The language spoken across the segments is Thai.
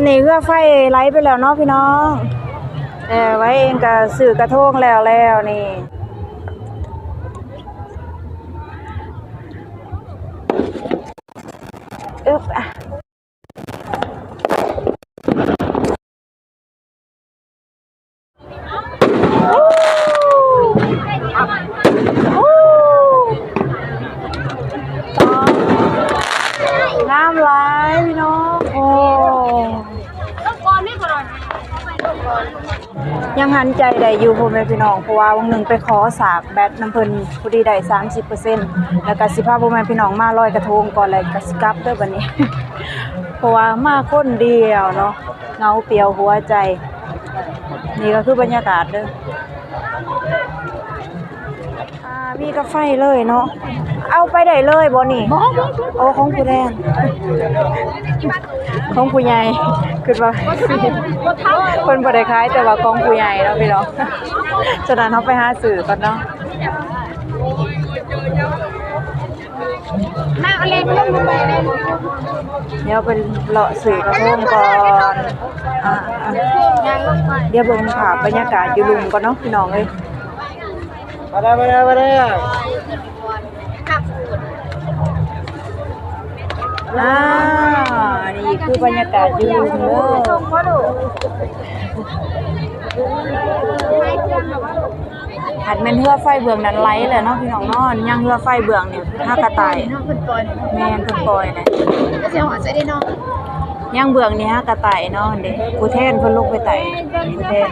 อนนี้เรือไฟไลฟ์ไปแล้วเนาะพี่น้องเออไว้เองก็สื่อกระทงแล้วแล้วนี่อึ๊บอะโอ้โอ้ตองน้ำไหลพี่น้อง โอ้ ยังหันใจได้อยู่พ่อแม่พี่น้องเพราะว่าวันหนึ่งไปขอสากแบตน้ำเพิ่นผู้ดีได้สามสิบเปอร์เซ็นต์แล้วก็สิพาพ่อแม่พี่น้องมาลอยกระทงก่อนเลยก็สิกลับเด้อบัดนี้ เพราะว่ามาคนเดียวเนาะเงาเปียวหัวใจ นี่ก็คือบรรยากาศเด้ออ่า มีกาไฟเลยเนาะ เอาไปได้เลยบ่นี่โอ้ของผู้แดนของผู้ใหญ่คือว่าเพิ่นบ่ได้ขายแต่ว่าของผู้ใหญ่เนาะพี่น้องฉะนั้นเฮาไปหาซื้อก่อนเนาะมาเอาเล่นลงมาเลยเดี๋ยวไปเลาะซื้อกระทงก่อนอ่าๆเดี๋ยวเบิ่งภาพบรรยากาศอยู่ลุมก่อนเนาะพี่น้องเอ้ย มาได้มาได้มาได้อ่านี่คือบรรยากาศอยู่ลุมเด้อหัดแม่นเฮือไฟเบืองนั้นไหลเลยเนาะพี่น้องนาะยังเฮือไฟเบืองเนี่ยห้ากระต่ายน้องคนปล่อยแม่นเพิ่นปล่อยนะก็จะหัวใจได้น้อง ยังเบื้องนี่ห้ากระต่ายเนาะเด้ผู้แทนเพิ่นลงไปไต่ผู้แทน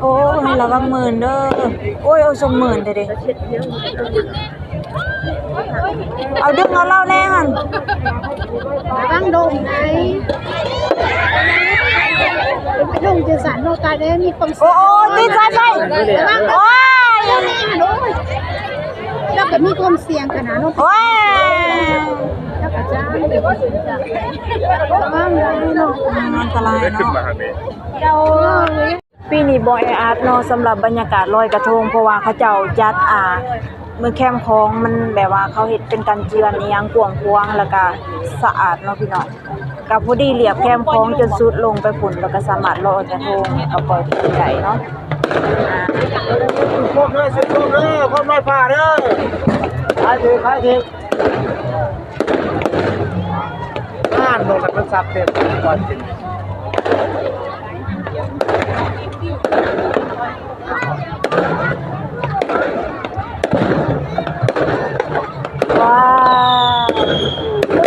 โอ้ยระวังหมื่นเด้อโอ้ยเอาสมหมื่นเด้อเด้เอาดึงเอาเล่าแน่หันตั้งดงไงไปลงเจสันโลกาได้มีความโอ้โอ้ติดสายไฟโอ้ ก็มีความเสี่ยงขนาดนั้นโอ้ยแล้วก็จ้าว่างไรเนาะอันตรายเนาะเราปีนี้บ่แออัดเนาะสำหรับบรรยากาศลอยกระทงเพราะว่าเขาเจ้าจัดอ่ามือแคมป์ของมันแบบว่าเขาเฮ็ดเป็นกันเจือนอียังกวงกวงแล้วก็สะอาดเนาะพี่น้องกับพอดีเรียบแคมป์ของจนสุดลงไปฝุ่นแล้วก็สามารถลอยกระทงเอาปล่อยใหญ่เนาะ อ่าพวกเด้อสิพวกเด้อพวกน้อยฝ่าเด้อขายถือขายถือบ้านโดนมันสับเต็มก่อนกินว้าวโอ้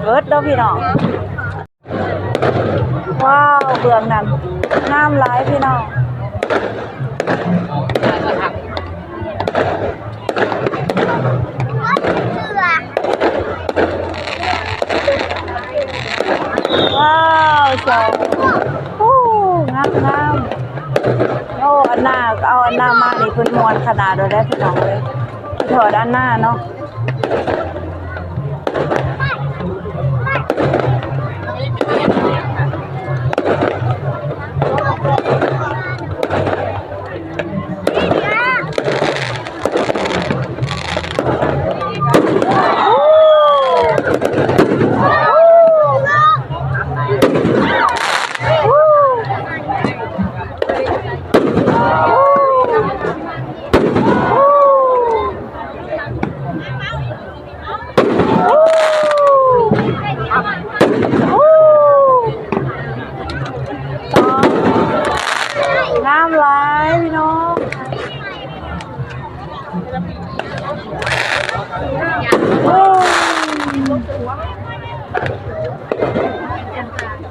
เบิดเด้อพี่น้อง ลืองนั้นน้ำไหลายพี่น้องว้าวสวยโอ้งามงามโอ้อันหน้าเอาอันหน้ามานี่เพิ่นมวนขนาดเลยได้พี่น้องเลยถอดอันหน้าเนาะ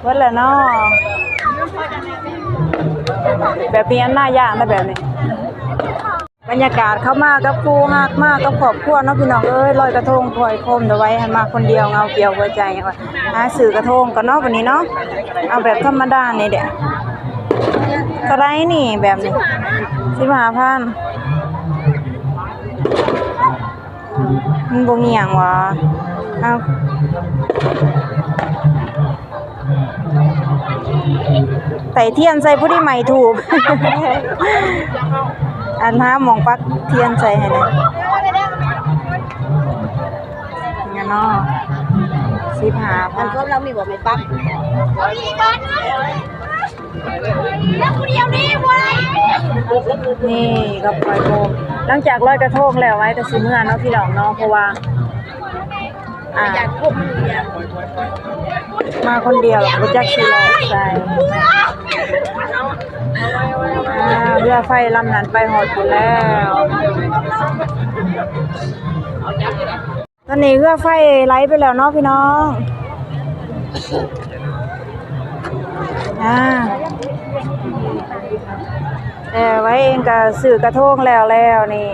เบิดแล้วเนาะแบบนี้อันหน้ายางนะแบบนี้ บรรยากาศเข้ามากับครูมากมากกับครอบครัวเนาะพี่น้องเอ้ยลอยกระทงถอยคมเดี๋ยวไว้ให้มาคนเดียวเงาเกี่ยวหัวใจว่าหาสื่อกระทงกันเนาะวันนี้เนาะเอาแบบธรรมดานี่เด็กกระไรนี่แบบนี้สิบห้าพันมันบ่มีหยังวะเอา ไต่เทียนใส่ผู้ที่ใหม่ถูกออันหาหมองปักเทียนใส่ให้หน่อยงั้นเนาะสิบหาพัมันนก็เรามีบ่ไม่ปักแล้วคนเดียวนี่บ่ได้นี่ก็ปล่อยโคมหลังจากลอยกระทงแล้วไว้ก็สิเมื่อเนาะพี่น้องเนาะเพราะว่า อ่าอยากกบ มาคนเดียวรู้จักสิรอใช่อ่เรือไฟลำนั้นไปหอดอยู่แล้ว ตอนนี้เรือไฟไหลไปแล้วเนาะพี่น้องอ่าแต่ไว้เองก็สื่อกระทงแล้วแล้วนี่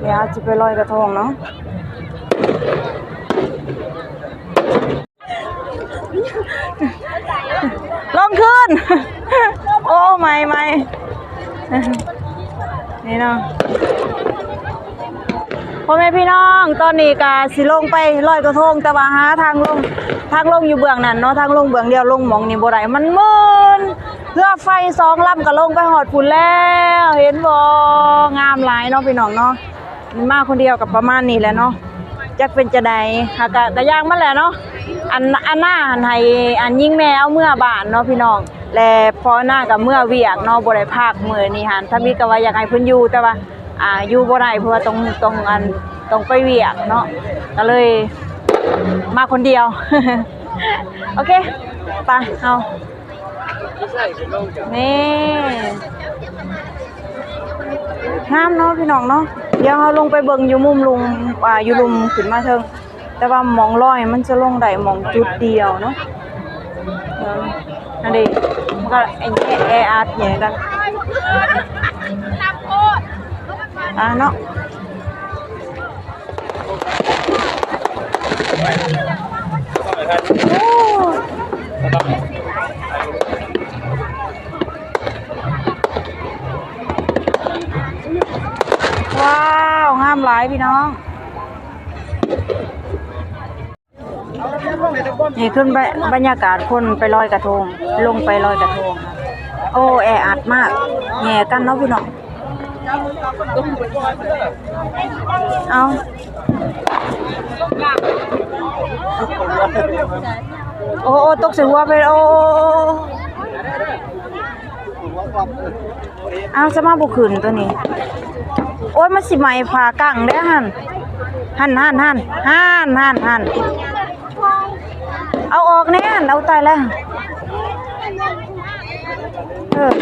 เดี๋ยวจะไปลอยกระทงเนาะ ลงขึ้น โอ้ไม่ไม่นี่เนาะพ่อแม่พี่น้องตอนนี้กาสิลงไปลอยกระทงแต่ว่าหาทางลงทางลงอยู่เบื้องนั้นเนาะทางลงเบื้องเดียวลงหมองนี่บ่ได้มันมืนเพื่อไฟสองลำก็ลงไปหอดพุ่นแล้วเห็นบ่งามหลายเนาะพี่น้องเนาะมาคนเดียวกับประมาณนี้แหละเนาะ จักเป็นจะใดหากะกะย่างมาแล้วเนาะอันอันหน้าหันให้อันยิ่งแม่เอาเมื่อบ้านเนาะพี่น้องและพอหน้ากับเมื่อเวียกเนาะบ่ได้ภาคมื้อนี้หันถ้ามีก็ว่าอยากให้เพิ่นอยู่แต่ว่าอ่าอยู่บ่ได้เพราะว่าต้องต้องอันต้องไปเวียกเนาะก็เลยมาคนเดียว โอเคไปเอานี่งามเนาะพี่น้องเนาะ เดี๋ยวเราลงไปเบิ่งอยู่มุมลุมอ่าอยู่ลุมขึ้นมาเทิงแต่ว่ามองลอยมันจะลงได้มองจุดเดียวเนาะเออนั่นดิมันก็ไอ้แย่แออัดอย่างกันอ่าเนาะโอ้าวงามหลายพี่น้อง นี่ขึ้นไปบรรยากาศคนไปลอยกระทง ลงไปลอยกระทง โอ้แออัดมากแง่กันเนาะพี่น้อง เอาโอ้โอ้ตกใส่หัวไปโอ้เอาจะมาบุกขืนตัวนี้ โอ้ยมันสิไหมพากังเด้อหันหันหันหันหันหันหันเอาออกแน่นเอาตายแล้วเออ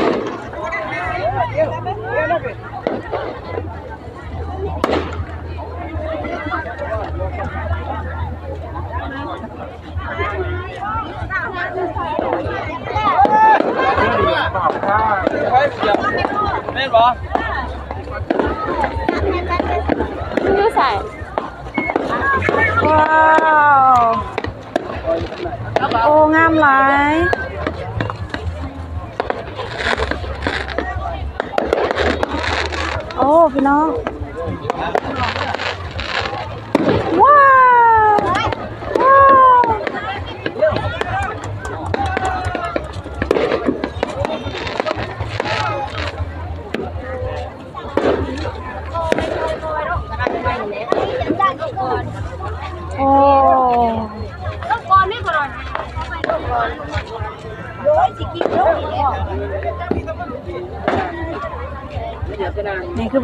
ว้าว โอ้ งามหลายโอ้ พี่น้อง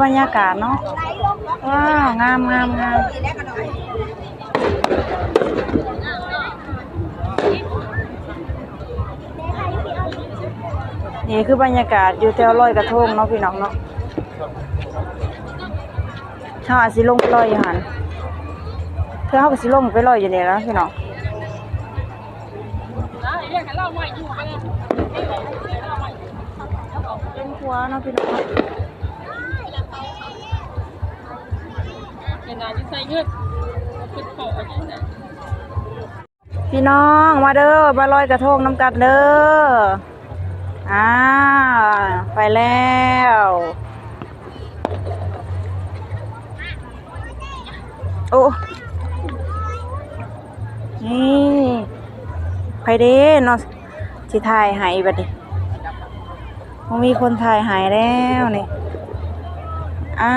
บรรยากาศเนาะ ว้าว งามงามงามนี่คือบรรยากาศอยู่แถวลอยกระทงเนาะพี่น้องเนาะชาอาจสิลงไปลอยอยู่หันเพื่อเขาก็สิลงไปลอยอยู่นี่แล้วพี่น้องเป็นหัวเนาะพี่น้อง เนาะพี่น้องมาเด้อมาลอยกระทงน้ำกัดเด้ออ่าไปแล้วโอ้นี่ไปเด้เนาะสิทายให้บัดนี้บ่มีคนถ่ายหายแล้วนี่อ่า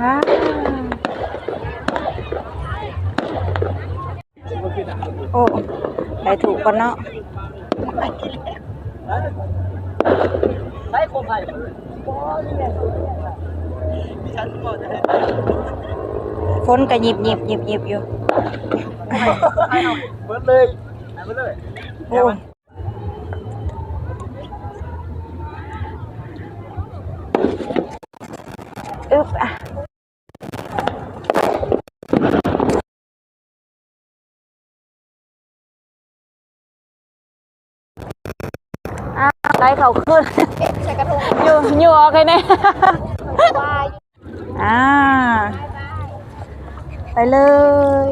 ว้าวโอ้ได้ถู กกันเนาะใช้โคมไผ่ฝนก็หยิบหยิบหยิบหยิบอยู่เบิดเลยเบิดเลยโอ้ยอึบอะ ไล่เขาขึ้นใส่กระทงอยู่อยู่ออกเลยเนี่ยวายอ่าไปเลย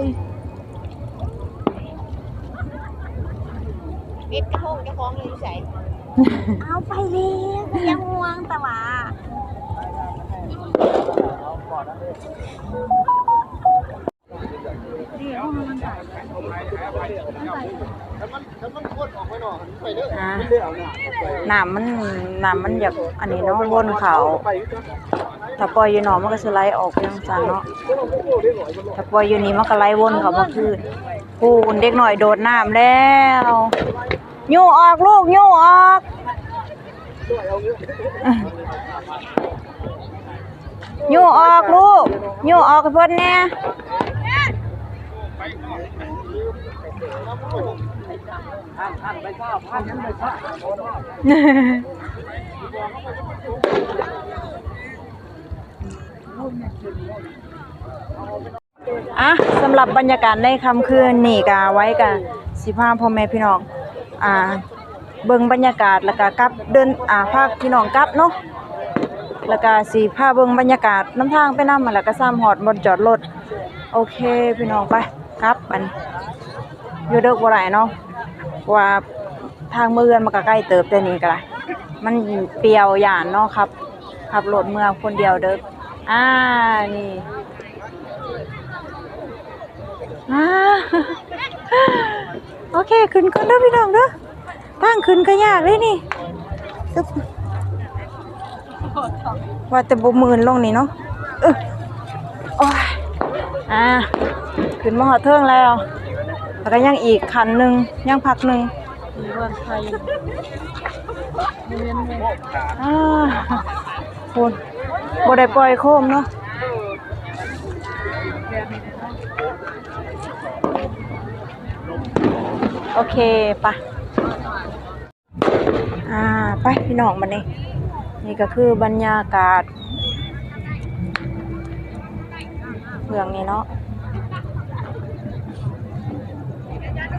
เม็ดกระทงจะคล้องอยู่ใส่เอาไปเลยยังห่วงแต่ว่าถ้ามัน ถ้ามันพวดออกไปหน่อยไปเด้ออ่ามันเลี้ยวเนี่ยน้ำมันน้ำมันอยากอันนี้เนาะวนเขาไปอยู่จ้ะถ้าปล่อยอยู่หนอมันก็สไลด์ออกไปทางซันเนาะถ้าปล่อยอยู่นี่มันก็ไล่วนเขามาคืนปูนเด็กหน่อยโดดน้ำแล้วยู่ออกลูกยู่ออกยู่ออกลูกยู่ออกเพิ่นแน่ อะสำหรับบรรยากาศในค่ำคืนนี่ก็ไว้กับสิพาพ่อแม่พี่น้องอ่าเบิ่งบรรยากาศแล้วก็กลับเดินอ่าพาพี่น้องกลับเนาะแล้วก็สิพาเบิ่งบรรยากาศน้ำทางไปน้ำมาแล้วก็ซ้ำฮอดบนจอดรถโอเคพี่น้องไปกลับมันอยู่เด้อบ่ได้เนาะ เพราะว่าทางเมืองมันก็ใกล้เติบแต่นี้ก็ได้มันเปรียวย่านเนาะครับขับรถเมืองคนเดียวเด้ออ่านี่อ่าโอเคขึ้นก่อนเด้อพี่น้องเด้อทางขึ้นก็ยากเลยนี่ว่าแต่บ่มื่นลงนี่เนาะเออโอ้ยอ่าขึ้นมาหอเทิงแล้ว แล้วก็ยังอีกคันหนึ่งยังพักหนึ่งอ่าคุณบ่ได้ปล่อยโคมเนาะโอเคปะอ่า ไปพี่น้องมานี่นี่ก็คือบรรยากาศเมืองนี้เนาะ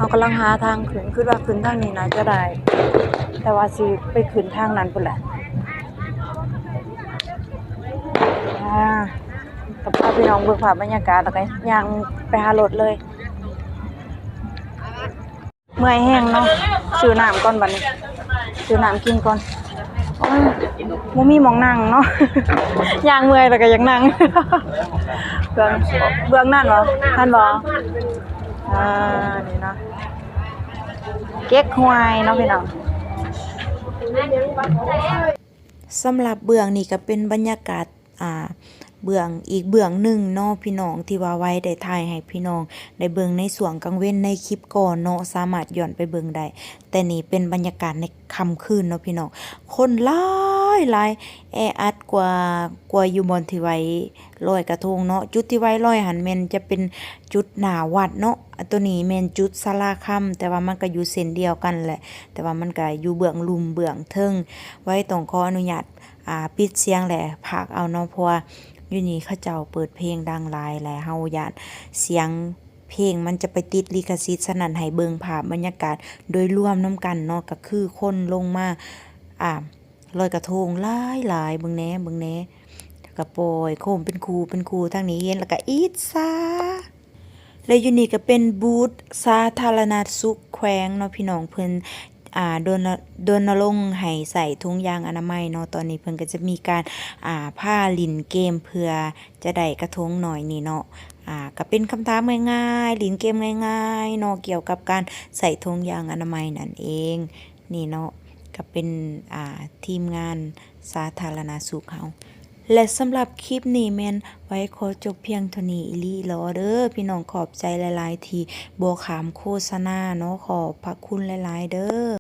เรากำลังหาทางขึ้นคือว่าขึ้นทางนี้นะจะได้ แต่ว่าสิไปขึ้นทางนั้นพุ่นแหละอ่ากับพาพี่น้องเบิ่งภาพบรรยากาศแล้วก็ย่างไปหารถเลย เมื่อยแห้งเนาะซื้อน้ำก่อนบัดนี้ซื้อน้ำกินก่อนโอ้ยบ่มีมองนั่งเนาะย่างเมื่อยแล้วก็ยังนั่งเบื้องเบื้องนั่นเหรอท่านบ่อ่านี่เนาะ เก๊กฮวยเนาะพี่น้องสำหรับเบื้องนี่ก็เป็นบรรยากาศอ่าเบื้องอีกเบื้องหนึ่งเนาะพี่น้องที่ว่าไว้ได้ถ่ายให้พี่น้องได้เบื้องในส่วงกลางเว้นในคลิปก่อนเนาะสามารถย้อนไปเบื้องได้แต่นี่เป็นบรรยากาศในค่ำคืนเนาะพี่น้องคนหลา ยหลายแออัดกว่ากว่าอยู่บนที่ไว้ลอยกระทงเนาะจุดที่ไว้ลอยหันแมนจะเป็นจุดหนาวัดเนาะตัวนี้แมนจุดศาลาค่ำแต่ว่ามันก็อยู่เส้นเดียวกันแหละ แต่ว่ามันก็อยู่เบื้องลุมเบื้องเทิงไว้ต้องขออนุญาตอ่าปิดเสียงแหละพากเอาเนาะเพราะว่าอยู่นี่เขาเจ้าเปิดเพลงดังหลายแหละเฮาญาตเสียงเพลงมันจะไปติดลิขสิทธิ์สนั่นให้เบิงภาพบรรยากาศโดยรวมน้ำกันเนาะก็คือคนลงมาอ่า ลอยกระทงหลายหลายเบิงแหน่เบิงแหน่แล้วก็โปรยโคมเป็นครูเป็นครูทางนี้เย็นแล้วก็อีดซาและอยู่นี่ก็เป็นบูธสาธารณสุขแขวงเนาะพี่น้องเพิ่นอ่าโดนโดนลงให้ใส่ถุงยางอนามัยเนาะตอนนี้เพิ่นก็จะมีการอ่าผ้าลินเกมเพื่อจะได้กระทงหน่อยนี่เนาะอ่าก็เป็นคำถามง่ายๆลินเกมง่ายๆเนาะเกี่ยวกับการใส่ถุงยางอนามัยนั่นเอง นี่เนาะ ก็เป็นอ่าทีมงานสาธารณสุขเฮาและสำหรับคลิปนี้แมนไว้ขอจบเพียงเท่านี้อีลีรอเด้อพี่น้องขอบใจหลาย ๆ ทีบัวขามโฆษณาเนาะขอบพระคุณหลาย ๆ เด้อ